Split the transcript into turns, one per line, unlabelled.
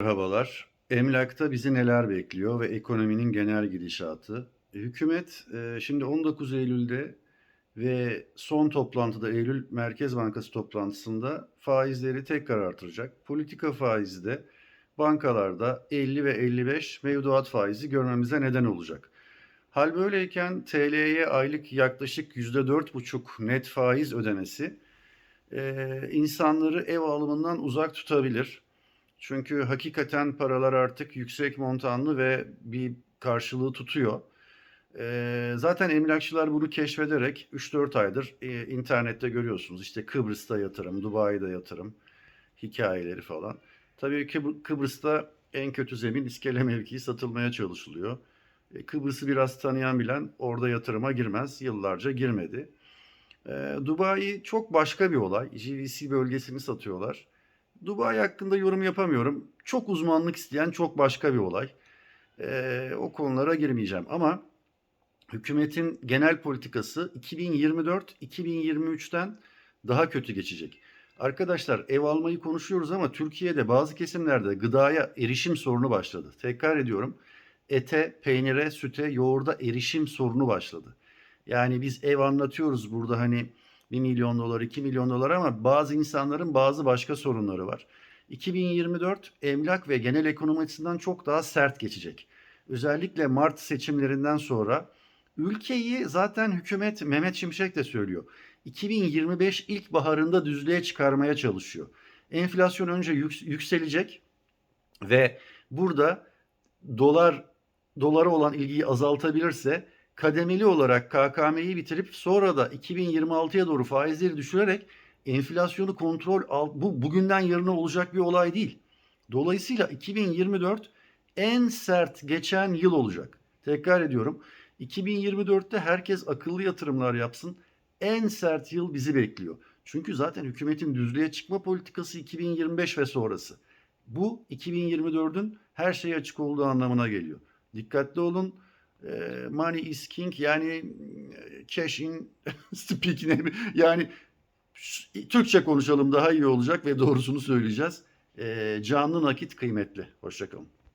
Merhabalar. Emlakta bizi neler bekliyor ve ekonominin genel gidişatı? E, Hükümet e, şimdi 19 Eylül'de ve son toplantıda Eylül Merkez Bankası toplantısında faizleri tekrar artıracak. Politika faizi de bankalarda 50 ve 55 mevduat faizi görmemize neden olacak. Hal böyleyken TL'ye aylık yaklaşık %4,5 net faiz ödemesi e, insanları ev alımından uzak tutabilir. Çünkü hakikaten paralar artık yüksek montanlı ve bir karşılığı tutuyor. Ee, zaten emlakçılar bunu keşfederek 3-4 aydır e, internette görüyorsunuz. İşte Kıbrıs'ta yatırım, Dubai'de yatırım hikayeleri falan. Tabii ki bu- Kıbrıs'ta en kötü zemin iskele mevkii satılmaya çalışılıyor. E, Kıbrıs'ı biraz tanıyan bilen orada yatırıma girmez. Yıllarca girmedi. E, Dubai çok başka bir olay. GVC bölgesini satıyorlar. Dubai hakkında yorum yapamıyorum. Çok uzmanlık isteyen çok başka bir olay. Ee, o konulara girmeyeceğim ama hükümetin genel politikası 2024-2023'ten daha kötü geçecek. Arkadaşlar ev almayı konuşuyoruz ama Türkiye'de bazı kesimlerde gıdaya erişim sorunu başladı. Tekrar ediyorum. Ete, peynire, süte, yoğurda erişim sorunu başladı. Yani biz ev anlatıyoruz burada hani 1 milyon dolar, 2 milyon dolar ama bazı insanların bazı başka sorunları var. 2024 emlak ve genel ekonomi açısından çok daha sert geçecek. Özellikle Mart seçimlerinden sonra ülkeyi zaten hükümet Mehmet Şimşek de söylüyor. 2025 ilkbaharında düzlüğe çıkarmaya çalışıyor. Enflasyon önce yük- yükselecek ve burada dolar dolara olan ilgiyi azaltabilirse kademeli olarak KKM'yi bitirip sonra da 2026'ya doğru faizleri düşürerek enflasyonu kontrol al bu bugünden yarına olacak bir olay değil. Dolayısıyla 2024 en sert geçen yıl olacak. Tekrar ediyorum. 2024'te herkes akıllı yatırımlar yapsın. En sert yıl bizi bekliyor. Çünkü zaten hükümetin düzlüğe çıkma politikası 2025 ve sonrası. Bu 2024'ün her şeye açık olduğu anlamına geliyor. Dikkatli olun. E, money is king yani e, cash in speaking yani ş- Türkçe konuşalım daha iyi olacak ve doğrusunu söyleyeceğiz. E, canlı nakit kıymetli. Hoşçakalın.